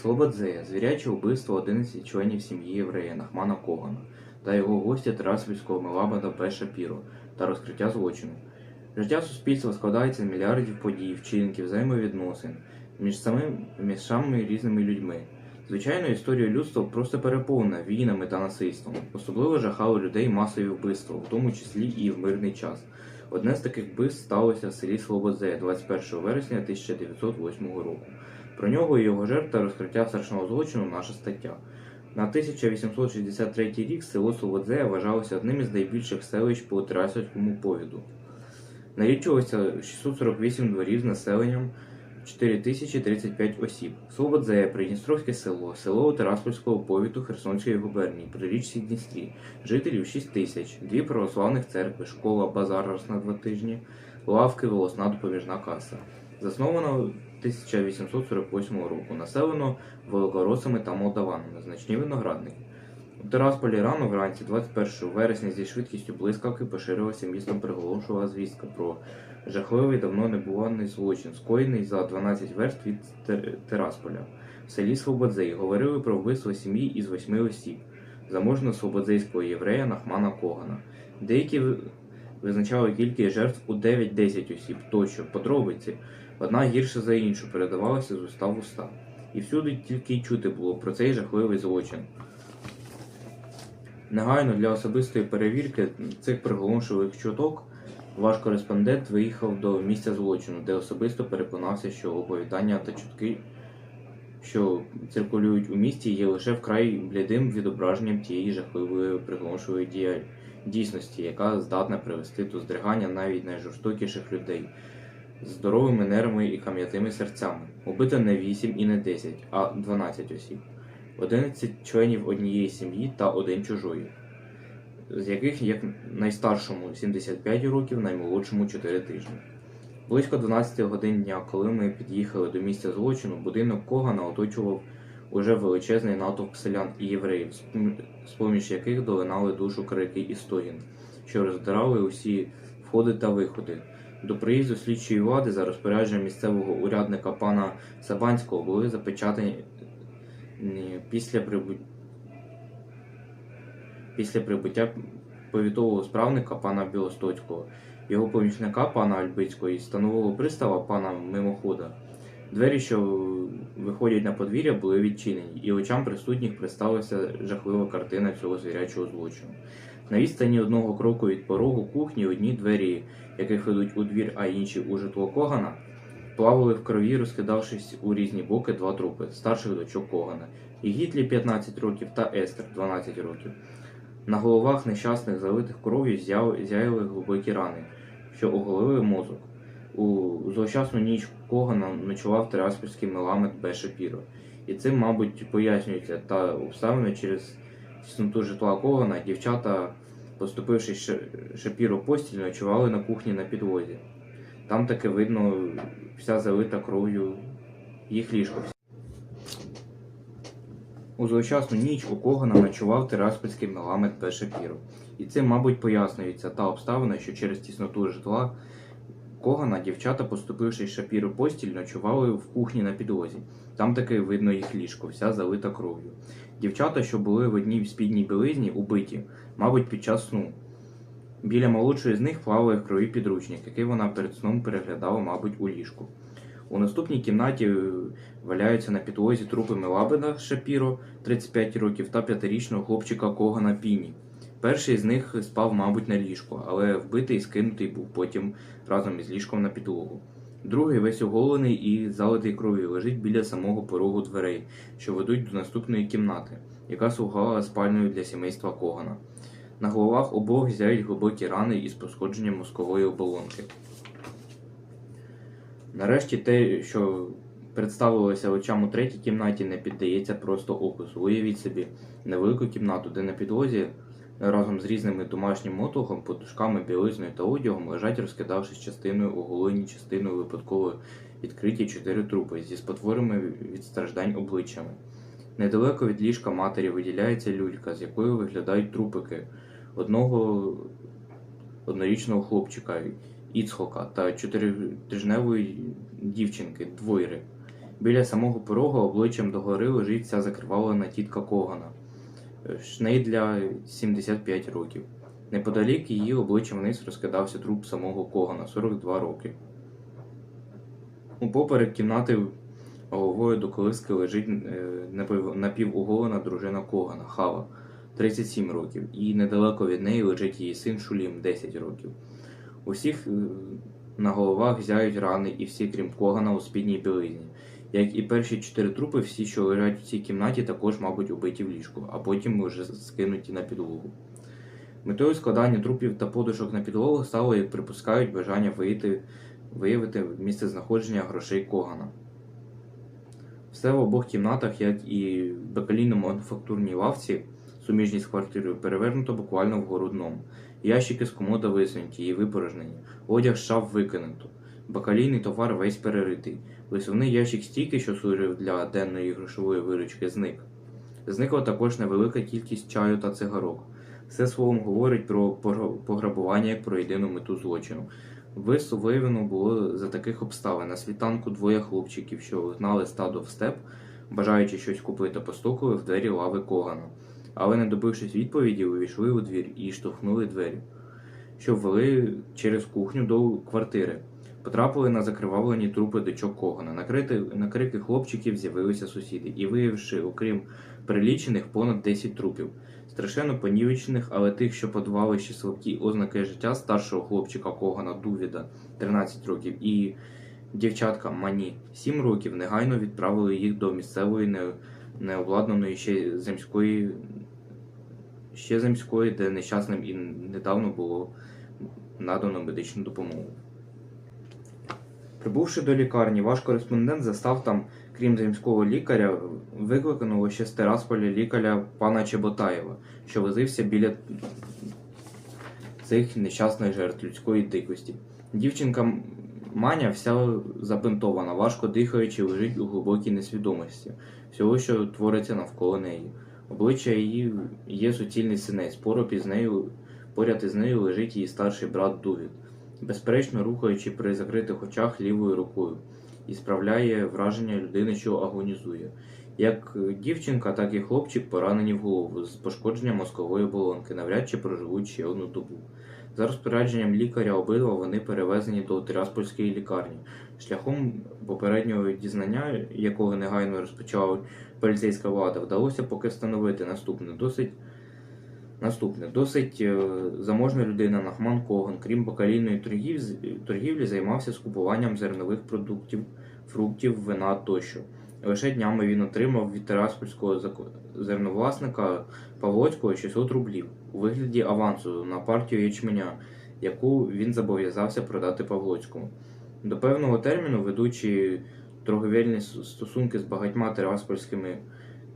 Слободзея, звіряче вбивство 11 членів сім'ї єврея Нахмана Когана та його гостя Тераспільського Мелабада Б. Шапіро та розкриття злочину. Життя суспільства складається з мільярдів подій, вчинків, взаємовідносин між самим між самими різними людьми. Звичайно, історія людства просто переповнена війнами та насильством. Особливо жахали людей масові вбивства, в тому числі і в мирний час. Одне з таких вбивств сталося в селі Слободзея 21 вересня 1908 року. Про нього і його жертв розкриття страшного злочину наша стаття. На 1863 рік село Слободзея вважалося одним із найбільших селищ по Тарасівському повіду. Налічувалося 648 дворів з населенням 4035 осіб. Слободзея, Придністровське село, село Тераспольського повіту Херсонської губернії при річці Дністрі, жителів 6 тисяч, дві православних церкви, школа, базар раз на два тижні, лавки, волосна допоміжна каса. Засновано 1848 року, населено великоросами та молдаванами, значні виноградники. У Терасполі рано вранці, 21 вересня, зі швидкістю блискавки поширилася містом приголомшова звістка про жахливий давно небуваний злочин, скоєний за 12 верст від Тер- Терасполя. В селі Слободзей говорили про вбивство сім'ї із восьми осіб, заможного слободзейського єврея Нахмана Когана. Деякі визначали кількість жертв у 9-10 осіб тощо, подробиці, одна гірше за іншу передавалася з уста в уста. І всюди тільки й чути було про цей жахливий злочин. Негайно для особистої перевірки цих приголомшливих чуток ваш кореспондент виїхав до місця злочину, де особисто переконався, що оповідання та чутки, що циркулюють у місті, є лише вкрай блідим відображенням тієї жахливої приголомшливої дійсності, яка здатна привести до здригання навіть найжорстокіших людей здоровими нервами і кам'ятими серцями. Убито не 8 і не 10, а 12 осіб. 11 членів однієї сім'ї та один чужої, з яких як найстаршому 75 років, наймолодшому 4 тижні. Близько 12 годин дня, коли ми під'їхали до місця злочину, будинок Когана оточував уже величезний натовп селян і євреїв, з поміж яких долинали душу крики і стогін, що роздирали усі входи та виходи. До приїзду слідчої влади за розпорядженням місцевого урядника пана Сабанського були запечатані після прибуття після прибуття повітового справника пана Білостоцького, його помічника пана Альбицького і станового пристава пана Мимохода. Двері, що виходять на подвір'я, були відчинені, і очам присутніх представилася жахлива картина цього звірячого злочину. На відстані одного кроку від порогу кухні одні двері, яких ведуть у двір, а інші у житло Когана, плавали в крові, розкидавшись у різні боки два трупи старших дочок Когана. І Гітлі 15 років та Естер 12 років. На головах нещасних, залитих кров'ю зяяли глибокі рани, що оголили мозок. У злощасну ніч Когана ночував тераспільський меламет Б. Шапіро. І цим, мабуть, пояснюється та обставини через тісноту житла Когана дівчата, поступивши Ш- Шапіро постіль, ночували на кухні на підлозі. Там таки видно вся залита кров'ю їх ліжко. У злочасну ніч у Когана ночував тераспільський меламет Б. Шапіро. І цим, мабуть, пояснюється та обставина, що через тісноту житла Когана дівчата, поступивши з Шапіро постіль, ночували в кухні на підлозі. Там таки видно їх ліжко, вся залита кров'ю. Дівчата, що були в одній спідній білизні, убиті, мабуть, під час сну. Біля молодшої з них плаває в крові підручник, який вона перед сном переглядала, мабуть, у ліжку. У наступній кімнаті е, валяються на підлозі трупи Мелабеда Шапіро, 35 років, та п'ятирічного хлопчика Когана Піні. Перший з них спав, мабуть, на ліжку, але вбитий і скинутий був потім разом із ліжком на підлогу. Другий весь оголений і залитий кров'ю лежить біля самого порогу дверей, що ведуть до наступної кімнати, яка слугала спальною для сімейства Когана. На головах обох зяють глибокі рани із пошкодженням мозкової оболонки. Нарешті те, що представилося очам у третій кімнаті, не піддається просто опису. Уявіть собі невелику кімнату, де на підлозі разом з різними домашнім мотогом, подушками, білизною та одягом лежать, розкидавшись частиною оголені, частиною випадково відкриті чотири трупи зі спотворими від страждань обличчями. Недалеко від ліжка матері виділяється люлька, з якою виглядають трупики одного однорічного хлопчика Іцхока та чотиритижневої дівчинки Двойри. Біля самого порога обличчям догори лежить ця закривавлена тітка Когана. Шнейдля 75 років. Неподалік її обличчям вниз розкидався труп самого Когана 42 роки. Упоперек кімнати головою до колиски лежить е, напів- напівоголена дружина Когана Хава 37 років, і недалеко від неї лежить її син Шулім 10 років. Усіх е, на головах зяють рани, і всі, крім Когана, у спідній білизні. Як і перші чотири трупи, всі, що лежать у цій кімнаті, також, мабуть, убиті в ліжку, а потім вже скинуті на підлогу. Метою складання трупів та подушок на підлогу стало, як припускають, бажання виявити, виявити місце знаходження грошей Когана. Все в обох кімнатах, як і в бакалійно-мануфактурній лавці, суміжній з квартирою, перевернуто буквально вгору дном. Ящики з комода висунуті і випорожнені, одяг з шаф викинуто. Бакалійний товар весь переритий. Висувний ящик стійки, що служив для денної грошової виручки, зник. Зникла також невелика кількість чаю та цигарок. Все словом говорить про пограбування як про єдину мету злочину. Виявлено було за таких обставин. На світанку двоє хлопчиків, що гнали стадо в степ, бажаючи щось купити, постукали в двері лави Когана. Але, не добившись відповіді, увійшли у двір і штовхнули двері, що ввели через кухню до квартири. Потрапили на закривавлені трупи дочок Когана. На, крити, на крики хлопчиків з'явилися сусіди і, виявивши, окрім перелічених, понад 10 трупів. Страшенно понівечених, але тих, що подавали ще слабкі ознаки життя старшого хлопчика Когана Дувіда, 13 років, і дівчатка Мані, 7 років, негайно відправили їх до місцевої не, необладнаної ще земської, ще земської, де нещасним і недавно було надано медичну допомогу. Прибувши до лікарні, ваш кореспондент застав там, крім земського лікаря, викликаного ще з Терасполя лікаря пана Чеботаєва, що возився біля цих нещасних жертв людської дикості. Дівчинка Маня вся забинтована, важко дихаючи, лежить у глибокій несвідомості всього, що твориться навколо неї. Обличчя її є суцільний синець, поряд із нею, поряд із нею лежить її старший брат Дувід, безперечно рухаючи при закритих очах лівою рукою, і справляє враження людини, що агонізує. Як е, дівчинка, так і хлопчик поранені в голову з пошкодженням мозкової оболонки, навряд чи проживуть ще одну добу. За розпорядженням лікаря обидва вони перевезені до Тираспольської лікарні. Шляхом попереднього дізнання, якого негайно розпочала поліцейська влада, вдалося поки встановити наступне досить. Наступне досить е, заможна людина Нахман Коган, крім бакалійної торгівлі, займався скупуванням зернових продуктів, фруктів, вина тощо. Лише днями він отримав від тераспольського зерновласника Павлоцького 600 рублів у вигляді авансу на партію ячменя, яку він зобов'язався продати Павлоцькому. До певного терміну, ведучи торговельні стосунки з багатьма тераспольськими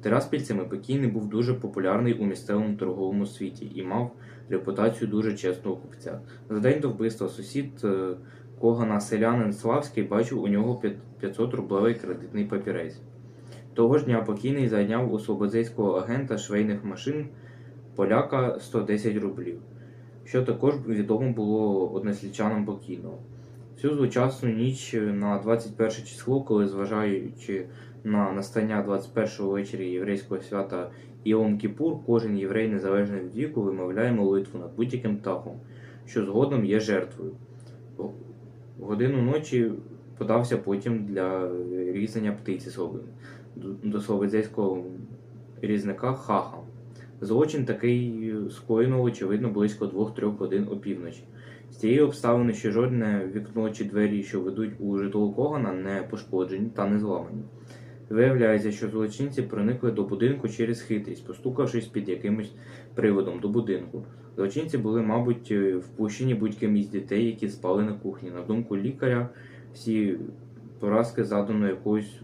тераспільцями, покійний був дуже популярний у місцевому торговому світі і мав репутацію дуже чесного купця. За день до вбивства сусід е, Когана селянин Славський бачив у нього 500 рублевий кредитний папірець. Того ж дня покійний зайняв у слободзейського агента швейних машин поляка 110 рублів, що також відомо було однослідчанам покійного. Всю злочасну ніч на 21 число, коли, зважаючи на настання 21 ввечері єврейського свята Іом Кіпур, кожен єврей незалежно від віку вимовляє молитву над будь-яким птахом, що згодом є жертвою. Годину ночі подався потім для різання птиці слови- до- слободзейського різника хаха. Злочин такий скоєно, очевидно, близько 2-3 годин опівночі. З цієї обставини, що жодне вікно чи двері, що ведуть у житло Когана, не пошкоджені та не зламані. Виявляється, що злочинці проникли до будинку через хитрість, постукавшись під якимось приводом до будинку. Злочинці були, мабуть, е, впущені будь-ким із дітей, які спали на кухні. На думку лікаря, всі поразки задано якоюсь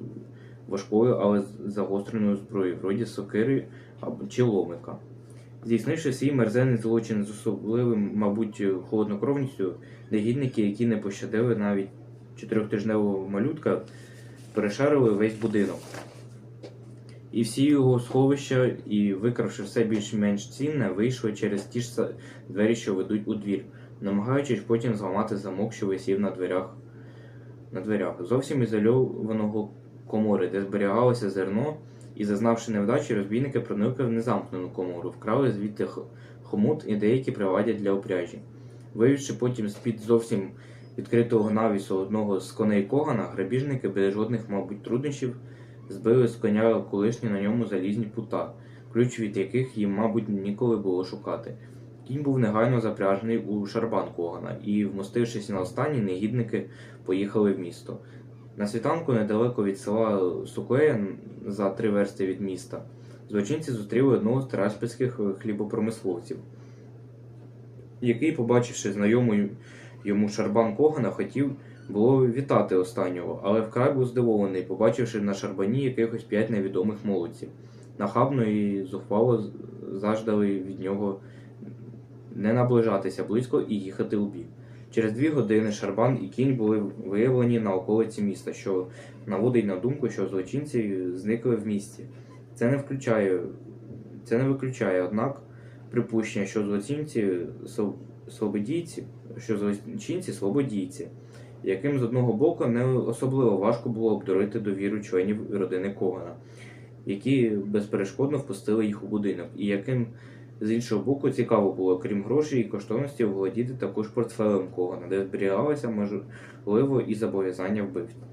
важкою, але загостреною зброєю, вроді сокири чи ломика. Здійснивши свій мерзенний злочин з особливим, мабуть, холоднокровністю, негідники, які не пощадили навіть чотирьохтижневого малютка, перешарили весь будинок. І всі його сховища, і викравши все більш-менш цінне, вийшли через ті ж двері, що ведуть у двір, намагаючись потім зламати замок, що висів на дверях. На дверях. Зовсім ізольованого комори, де зберігалося зерно, і, зазнавши невдачі, розбійники проникли в незамкнену комору, вкрали звідти хомут і деякі приладдя для упряжі. Вивівши потім з-під зовсім відкритого навісу одного з коней Когана, грабіжники без жодних, мабуть, труднощів збили з коня колишні на ньому залізні пута, ключ від яких їм, мабуть, ніколи було шукати. Кінь був негайно запряжений у шарбан Когана, і, вмостившись на останній, негідники поїхали в місто. На світанку, недалеко від села Сукея, за три версти від міста, злочинці зустріли одного з тераспільських хлібопромисловців, який, побачивши знайому йому шарбан Когана, хотів було вітати останнього, але вкрай був здивований, побачивши на шарбані якихось п'ять невідомих молодців. Нахабно і зухвало заждали від нього не наближатися близько і їхати у бік. Через дві години Шарбан і кінь були виявлені на околиці міста, що наводить на думку, що злочинці зникли в місті. Це не включає, це не виключає, однак, припущення, що злочинці свободійці, що злочинці свободійці, яким з одного боку не особливо важко було обдурити довіру членів родини Когана, які безперешкодно впустили їх у будинок, і яким з іншого боку, цікаво було, крім грошей і коштовності, володіти також портфелем Когана, де зберігалося можливо і зобов'язання вбивства.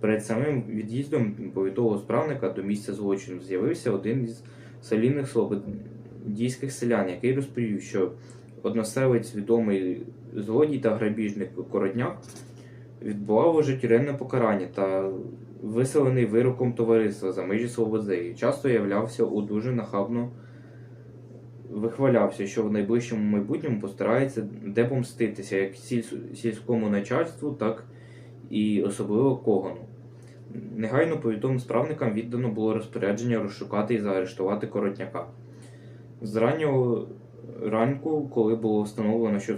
Перед самим від'їздом повітового справника до місця злочину з'явився один із солідних слободійських селян, який розповів, що односелець відомий злодій та грабіжник Коротняк відбував уже тюремне покарання та виселений вироком товариства за межі Слободзеї. Часто являвся у дуже нахабно вихвалявся, що в найближчому майбутньому постарається депомститися як сіль- сільському начальству, так і особливо Когану. Негайно повідомим справникам віддано було розпорядження розшукати і заарештувати коротняка. З раннього ранку, коли було встановлено, що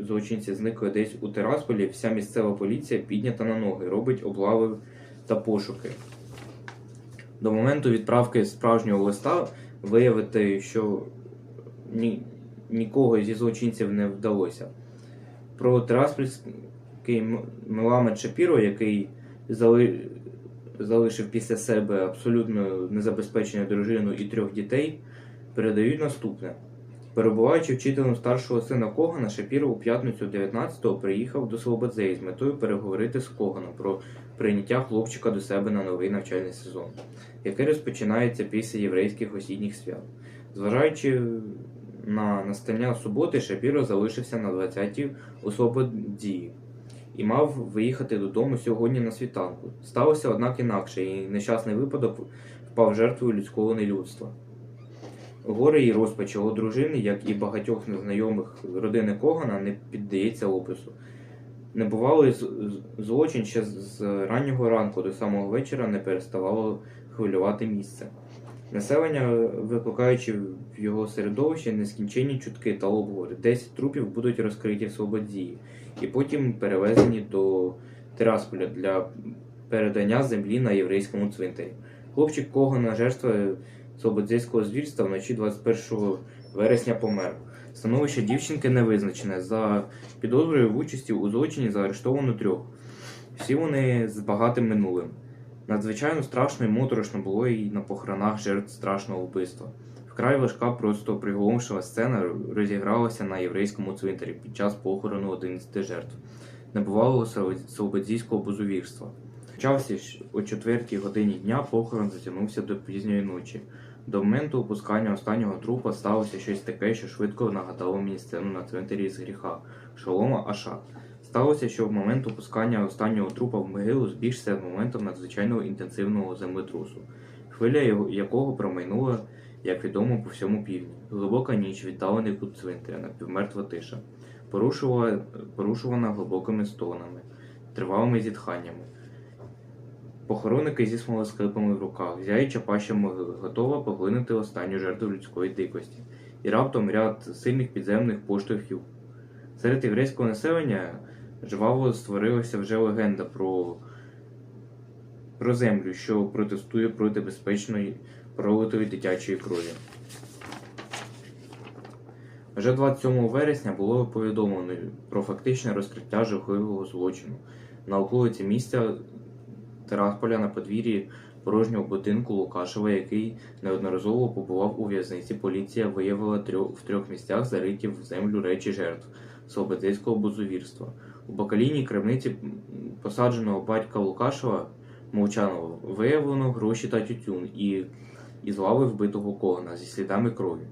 злочинці зникли десь у Терасполі, вся місцева поліція піднята на ноги, робить облави та пошуки. До моменту відправки справжнього листа виявити, що ні, нікого зі злочинців не вдалося. Про Тераспільський Меламед Шапіро, який зали... залишив після себе абсолютно незабезпечену дружину і трьох дітей, передають наступне. Перебуваючи вчителем старшого сина Когана, Шапіро у п'ятницю 19-го приїхав до Слободзеї з метою переговорити з Коганом про прийняття хлопчика до себе на новий навчальний сезон, який розпочинається після єврейських осінніх свят. Зважаючи на настання суботи, Шапіро залишився на 20-й у Слободії і мав виїхати додому сьогодні на світанку. Сталося однак інакше, і нещасний випадок впав жертвою людського нелюдства. Горе і розпач його дружини, як і багатьох незнайомих родини Когана, не піддається опису. Небувалий злочин ще з- раннього ранку до самого вечора не переставало хвилювати місце. Населення, викликаючи в його середовище нескінченні чутки та обговори, 10 трупів будуть розкриті в Слободзії і потім перевезені до Тирасполя для передання землі на єврейському цвинтарі. Хлопчик Когана, жертва Слободзейського звірства, вночі 21 вересня помер. Становище дівчинки не визначене. За підозрою в участі у злочині заарештовано трьох. Всі вони з багатим минулим. Надзвичайно страшно і моторошно було і на похоронах жертв страшного вбивства. Вкрай важка, просто приголомшила сцена розігралася на єврейському цвинтарі під час похорону 11 жертв небувалого свободзійського бузовірства. Почався о четвертій годині дня, похорон затягнувся до пізньої ночі. До моменту опускання останнього трупа сталося щось таке, що швидко нагадало мені сцену на цвинтарі з гріха Шолома Аша. Сталося, що в момент опускання останнього трупа в могилу збігся моментом надзвичайного інтенсивного землетрусу, хвиля якого промайнула, як відомо, по всьому півдні. Глибока ніч, віддалений кут цвинтаря, напівмертва тиша, порушувана глибокими стонами, тривалими зітханнями. Похоронники зі смолоскипами в руках, зяюча паща могили, готова поглинути останню жертву людської дикості, і раптом ряд сильних підземних поштовхів. Серед єврейського населення жваво створилася вже легенда про, про землю, що протестує проти безпечної пролитої дитячої крові. Вже 27 вересня було повідомлено про фактичне розкриття жахливого злочину на околиці місця Терасполя на подвір'ї порожнього будинку Лукашева, який неодноразово побував у в'язниці, поліція виявила трьох, в трьох місцях зариті в землю речі жертв Слободецького бузовірства. У бакалійній крамниці посадженого батька Лукашева Мовчанова виявлено гроші та тютюн і із лави вбитого когана зі слідами крові.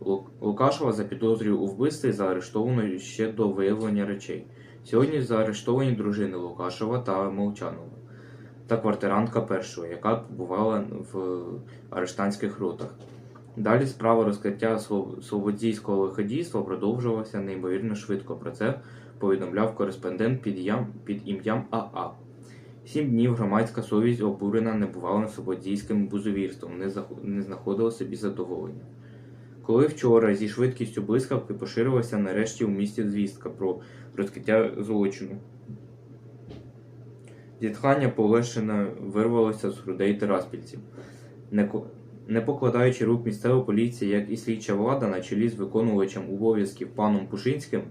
Лу- Лукашева запідозрює у вбивстві заарештовано ще до виявлення речей. Сьогодні заарештовані дружини Лукашева та Молчанова та квартирантка першого, яка побувала в арештанських ротах. Далі справа розкриття Слободзійського лиходійства продовжувалася неймовірно швидко. Про це повідомляв кореспондент під, ям, під ім'ям АА. Сім днів громадська совість обурена небувалим слободзійським бузовірством, не, зах- не знаходила собі задоволення. Коли вчора зі швидкістю блискавки поширилася нарешті у місті звістка про розкриття злочину. Зітхання полегшено вирвалося з грудей тераспільців. Не, покладаючи рук місцева поліція, як і слідча влада на чолі з виконувачем обов'язків паном Пушинським,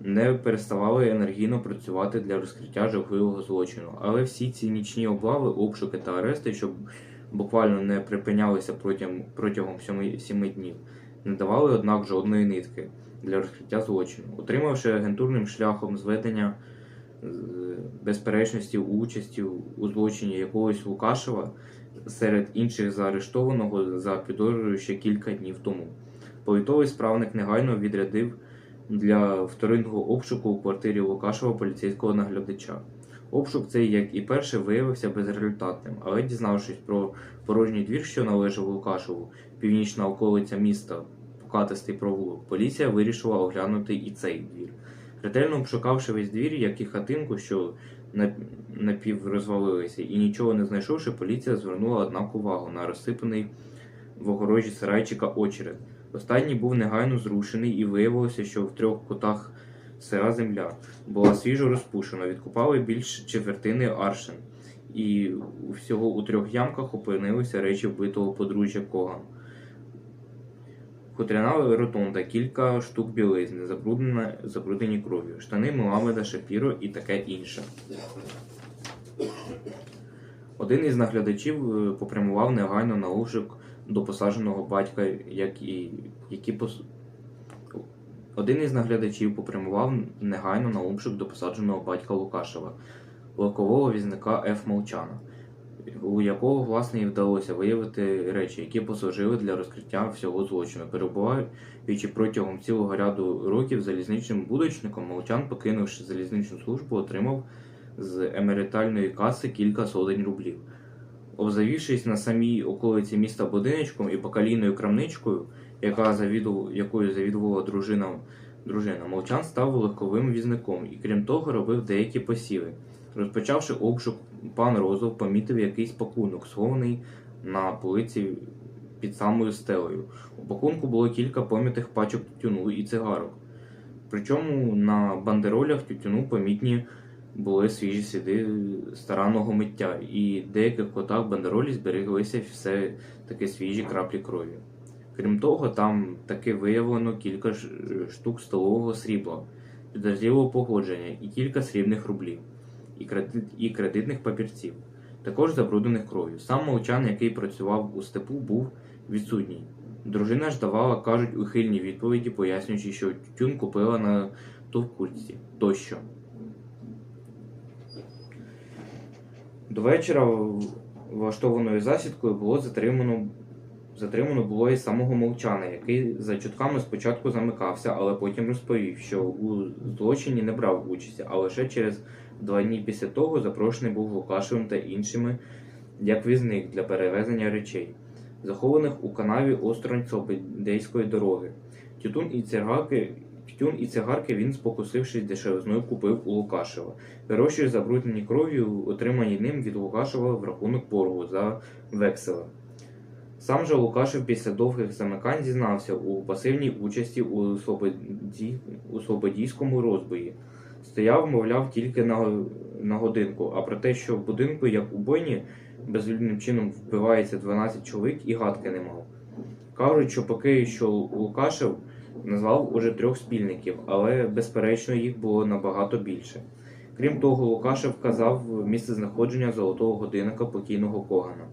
не переставали енергійно працювати для розкриття жахливого злочину. Але всі ці нічні облави, обшуки та арести, що буквально не припинялися протягом, протягом сьоми, сіми днів, не давали, однак, жодної нитки для розкриття злочину. Отримавши агентурним шляхом зведення безперечності участі у злочині якогось Лукашева серед інших заарештованого за підозрою ще кілька днів тому. Повітовий справник негайно відрядив для вторинного обшуку у квартирі Лукашева поліцейського наглядача. Обшук цей, як і перший, виявився безрезультатним, але дізнавшись про порожній двір, що належав Лукашеву, північна околиця міста, покатистий провулок, поліція вирішила оглянути і цей двір. Ретельно обшукавши весь двір, як і хатинку, що напіврозвалилися, і нічого не знайшовши, поліція звернула однак увагу на розсипаний в огорожі сарайчика очерет. Останній був негайно зрушений і виявилося, що в трьох кутах сира земля була свіжо розпушена, відкупали більш четвертини аршин, і всього у трьох ямках опинилися речі вбитого подружжя Коган. Хутряна ротонда, кілька штук білизни, забруднені кров'ю, штани Муламеда Шапіро і таке інше. Один із наглядачів е, попрямував негайно на обшук до посадженого батька, як і, які пос... Один із наглядачів попрямував негайно на обшук до посадженого батька Лукашева, локового візника Ф. Молчана, у якого, власне, і вдалося виявити речі, які послужили для розкриття всього злочину. Перебуваючи протягом цілого ряду років залізничним будочником, Молчан, покинувши залізничну службу, отримав з емеритальної каси кілька сотень рублів. Обзавівшись на самій околиці міста будиночком і покалійною крамничкою, яка завідувала, якою завідувала дружина, дружина, Молчан став легковим візником і, крім того, робив деякі посіви. Розпочавши обшук, пан Розов помітив якийсь пакунок, схований на полиці під самою стелею. У пакунку було кілька помітих пачок тютюну і цигарок. Причому на бандеролях тютюну помітні були свіжі сліди старанного миття, і в деяких котах бандеролі збереглися все таки свіжі краплі крові. Крім того, там таки виявлено кілька штук столового срібла, підозрілого походження і кілька срібних рублів, і, кредит, і кредитних папірців, також забруднених кров'ю. Сам молчан, який працював у степу, був відсутній. Дружина ж давала, кажуть, ухильні відповіді, пояснюючи, що тютюн купила на товкульці тощо. До вечора влаштованою засідкою було затримано, затримано було і самого мовчана, який за чутками спочатку замикався, але потім розповів, що у злочині не брав участі, а лише через два дні після того запрошений був Лукашевим та іншими як візник для перевезення речей, захованих у канаві осторонь Слободейської дороги. Тютюн і цигарки. Тютюн і цигарки він, спокусившись дешевизною, купив у Лукашева. Гроші, забруднені кров'ю, отримані ним від Лукашева в рахунок боргу за векселем. Сам же Лукашев після довгих замикань зізнався у пасивній участі у Слободійському розбої. Стояв, мовляв, тільки на, на годинку, а про те, що в будинку, як у бойні, безвільним чином вбивається 12 чоловік і гадки не мав. Кажуть, що поки що Лукашев назвав уже трьох спільників, але безперечно їх було набагато більше. Крім того, Лукашев вказав місце знаходження золотого годинника покійного Когана,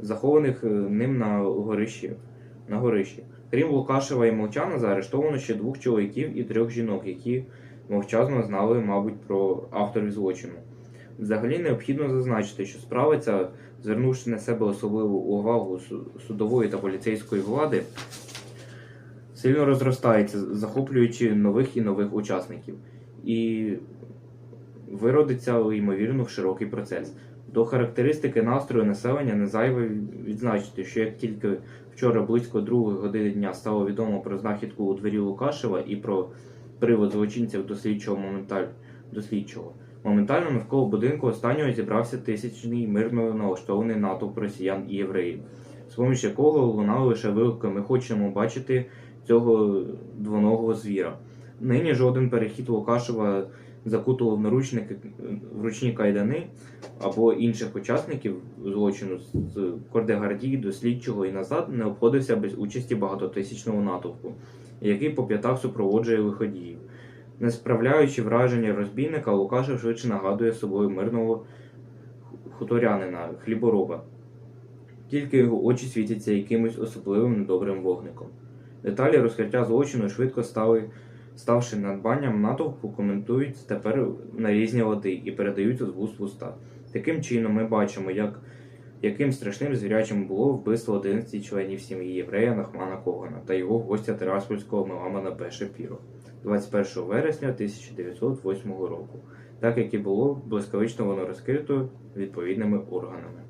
захованих е, ним на горищі. На горищі. Крім Лукашева і Молчана, заарештовано ще двох чоловіків і трьох жінок, які мовчазно знали, мабуть, про авторів злочину. Взагалі необхідно зазначити, що справа ця, звернувши на себе особливу увагу судової та поліцейської влади, сильно розростається, захоплюючи нових і нових учасників, і виродиться ймовірно в широкий процес. До характеристики настрою населення не зайве відзначити, що як тільки вчора близько другої години дня стало відомо про знахідку у двері Лукашева і про привод злочинців до слідчого моменталь... до слідчого. Моментально навколо будинку останнього зібрався тисячний мирно налаштований натовп росіян і євреїв, з поміж якого лунали лише вигуки «Ми хочемо бачити цього двоногого звіра. Нині жоден перехід Лукашева закутував наручники в ручні кайдани або інших учасників злочину з Кордегардії до слідчого і назад не обходився без участі багатотисячного натовпу, який по п'ятах супроводжує виходіїв. Не справляючи враження розбійника, Лукашев швидше нагадує собою мирного хуторянина, хлібороба. Тільки його очі світяться якимось особливим недобрим вогником. Деталі розкриття злочину швидко стали, ставши надбанням натовпу, коментують тепер на різні лади і передаються з вуст в уста. Таким чином, ми бачимо, як, яким страшним звірячим було вбивство 11 членів сім'ї єврея Нахмана Когана та його гостя Тераспольського Меламана Б. Шапіро 21 вересня 1908 року, так як і було блискавично воно розкрито відповідними органами.